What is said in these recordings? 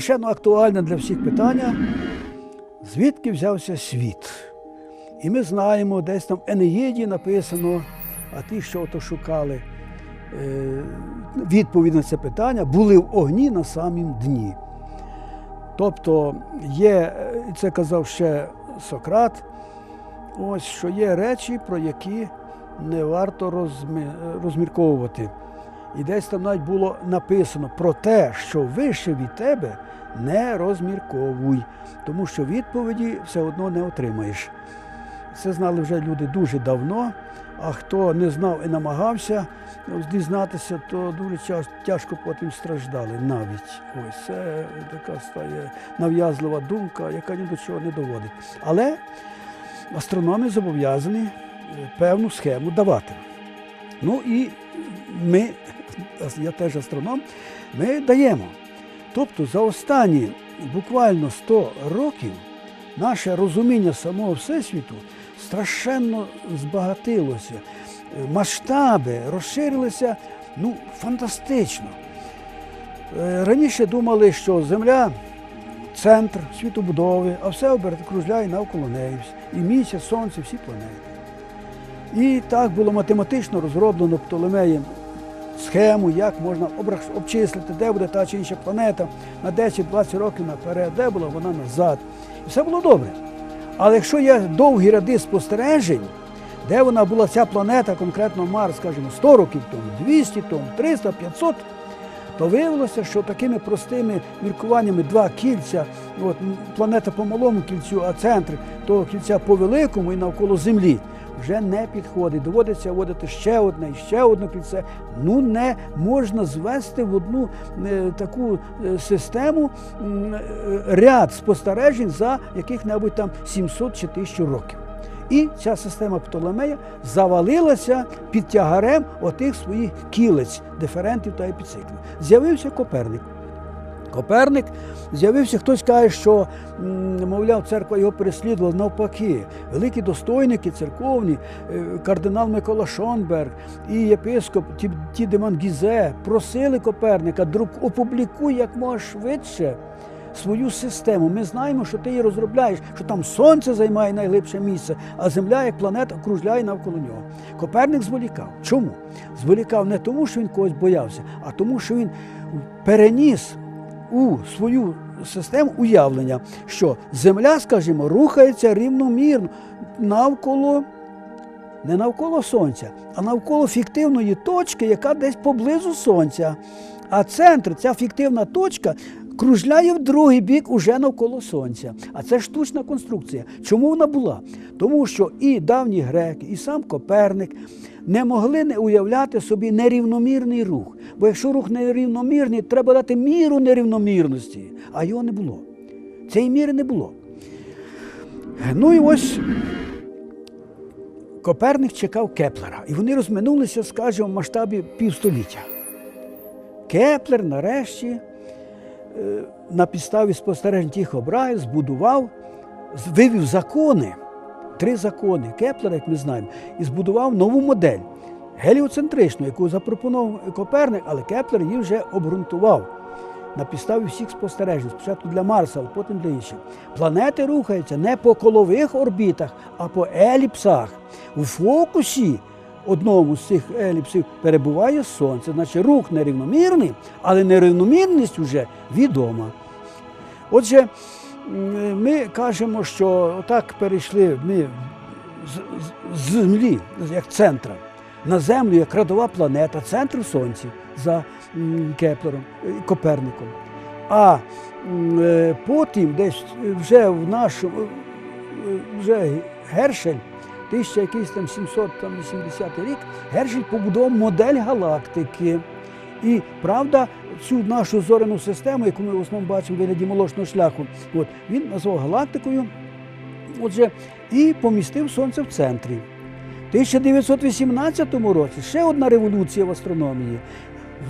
страшенно актуальне для всіх питання, звідки взявся світ. І ми знаємо, десь там в Енеїді написано, а ті, що ото шукали е, відповідь на це питання, були в огні на самім дні. Тобто є, е, це казав ще Сократ, ось що є речі, про які не варто розмі- розмірковувати. І десь там навіть було написано про те, що вище від тебе не розмірковуй, тому що відповіді все одно не отримаєш. Це знали вже люди дуже давно, а хто не знав і намагався дізнатися, то дуже тяжко потім страждали навіть. Ось це така стає нав'язлива думка, яка ні до чого не доводить. Але астрономи зобов'язані е, певну схему давати. Ну і ми, я теж астроном, ми даємо. Тобто за останні буквально 100 років наше розуміння самого Всесвіту страшенно збагатилося. Масштаби розширилися ну, фантастично. Е, Раніше думали, що Земля центр світобудови, а все кружляє навколо неї. І місяць, сонце, всі планети. І так було математично розроблено Птолемеєм схему, як можна обчислити, де буде та чи інша планета на 10-20 років наперед, де була вона назад. І все було добре. Але якщо є довгі ряди спостережень, де вона була ця планета, конкретно Марс, скажімо, 100 років тому, 200 тому, 300, 500, то виявилося, що такими простими міркуваннями два кільця, от, планета по малому кільцю, а центр того кільця по великому і навколо Землі, вже не підходить. Доводиться вводити ще одне і ще одне кільце. Ну не можна звести в одну е, таку е, систему е, ряд спостережень за яких-небудь там 700 чи 1000 років. І ця система Птолемея завалилася під тягарем отих своїх кілець, диферентів та епіциклів. З'явився Коперник. Коперник з'явився, хтось каже, що, мовляв, церква його переслідувала навпаки. Великі достойники церковні, е, кардинал Микола Шонберг і єпископ Ті- Тідеман Гізе просили Коперника, друк, опублікуй як можна швидше свою систему. Ми знаємо, що ти її розробляєш, що там сонце займає найглибше місце, а Земля, як планета, кружляє навколо нього. Коперник зволікав. Чому? Зволікав не тому, що він когось боявся, а тому, що він переніс у свою систему уявлення, що Земля, скажімо, рухається рівномірно навколо. Не навколо Сонця, а навколо фіктивної точки, яка десь поблизу Сонця. А центр, ця фіктивна точка, кружляє в другий бік уже навколо Сонця. А це штучна конструкція. Чому вона була? Тому що і давні греки, і сам Коперник не могли не уявляти собі нерівномірний рух. Бо якщо рух нерівномірний, треба дати міру нерівномірності, а його не було. Цієї міри не було. Ну і ось Коперник чекав Кеплера, і вони розминулися, скажімо, в масштабі півстоліття. Кеплер нарешті на підставі спостережень Тихого Брая збудував, вивів закони, три закони Кеплера, як ми знаємо, і збудував нову модель геліоцентричну, яку запропонував Коперник, але Кеплер її вже обґрунтував на підставі всіх спостережень, спочатку для Марса, а потім для інших. Планети рухаються не по колових орбітах, а по еліпсах. У фокусі одному з цих еліпсів перебуває Сонце. Значить, рух нерівномірний, але нерівномірність вже відома. Отже, ми кажемо, що отак перейшли ми з, землі, як центра, на Землю як родова планета, центр Сонці за Кеплером, е, Коперником. А е, потім десь вже в нашому е, вже Гершель, 1000 якийсь там 780 рік, Гершель побудував модель галактики. І правда, цю нашу зоряну систему, яку ми в основному бачимо в вигляді молочного шляху, от, він назвав галактикою. Отже, і помістив сонце в центрі. В 1918 році ще одна революція в астрономії.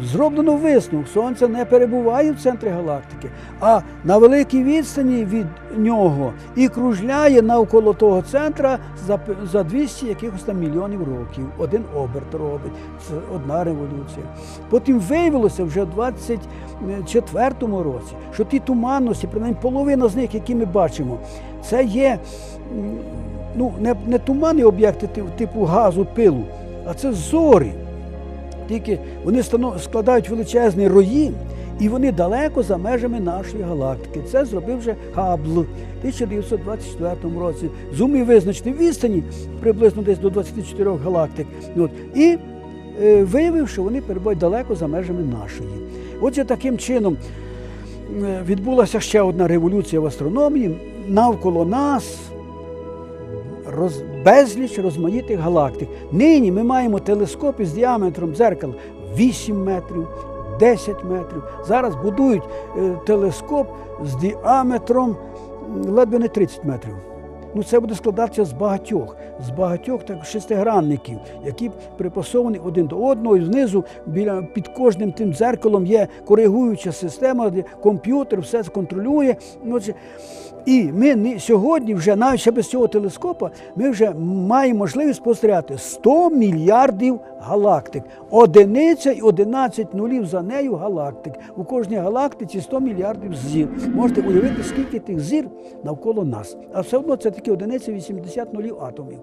Зроблено висновок, сонце не перебуває в центрі галактики, а на великій відстані від нього і кружляє навколо того центра за, за 200 якихось там мільйонів років. Один оберт робить. Це одна революція. Потім виявилося вже в 24-му році, що ті туманності, принаймні половина з них, які ми бачимо, це є ну, не, не туманні об'єкти типу газу, пилу, а це зорі. Тільки вони складають величезні рої, і вони далеко за межами нашої галактики. Це зробив вже Габл в 1924 році. Зумів визначити відстані приблизно десь до 24 галактик. От, і е, виявив, що вони перебувають далеко за межами нашої. Отже, таким чином е, відбулася ще одна революція в астрономії. Навколо нас роз, безліч розмаїтих галактик. Нині ми маємо телескоп із діаметром дзеркал 8 метрів, 10 метрів. Зараз будують е, телескоп з діаметром ледве не 30 метрів. Ну, це буде складатися з багатьох, з багатьох так, шестигранників, які припасовані один до одного, і знизу біля під кожним тим дзеркалом є коригуюча система, де комп'ютер все контролює. Ну, і ми сьогодні вже навіть ще без цього телескопа ми вже маємо можливість спостерігати 100 мільярдів галактик. Одиниця і 11 нулів за нею галактик. У кожній галактиці 100 мільярдів зір. Можете уявити, скільки тих зір навколо нас. А все одно це такі одиниці 80 нулів атомів.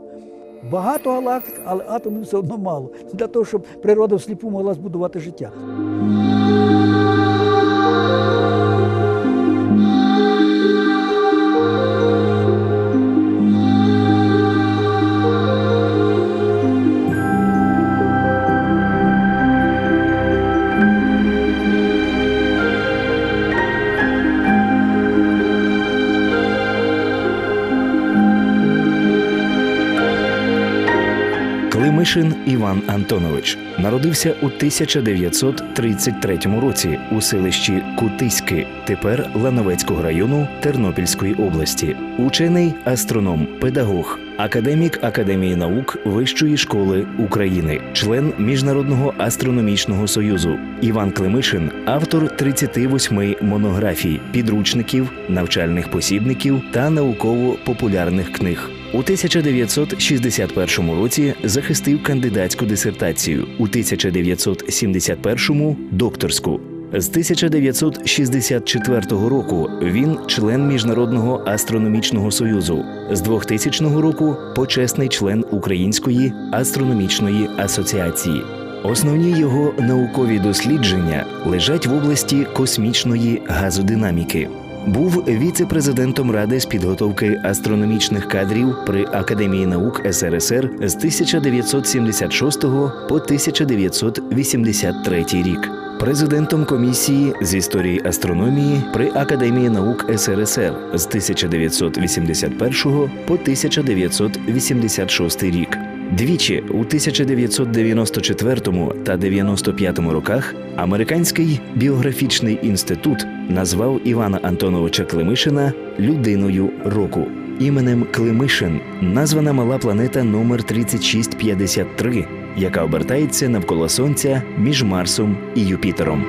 Багато галактик, але атомів все одно мало. Для того, щоб природа всліпу могла збудувати життя. Климишин Іван Антонович народився у 1933 році у селищі Кутиськи, тепер Лановецького району Тернопільської області. Учений астроном, педагог, академік Академії наук Вищої школи України, член Міжнародного астрономічного союзу. Іван Климишин автор 38 монографій, підручників, навчальних посібників та науково-популярних книг. У 1961 році захистив кандидатську дисертацію, у 1971 – докторську. З 1964 року він член Міжнародного астрономічного союзу. З 2000 року почесний член Української астрономічної асоціації. Основні його наукові дослідження лежать в області космічної газодинаміки. Був віце-президентом Ради з підготовки астрономічних кадрів при Академії наук СРСР з 1976 по 1983 рік. Президентом комісії з історії астрономії при Академії наук СРСР з 1981 по 1986 рік. Двічі у 1994 та 95 роках Американський біографічний інститут назвав Івана Антоновича Климишина людиною року. Іменем Климишин названа мала планета номер 3653, яка обертається навколо Сонця між Марсом і Юпітером.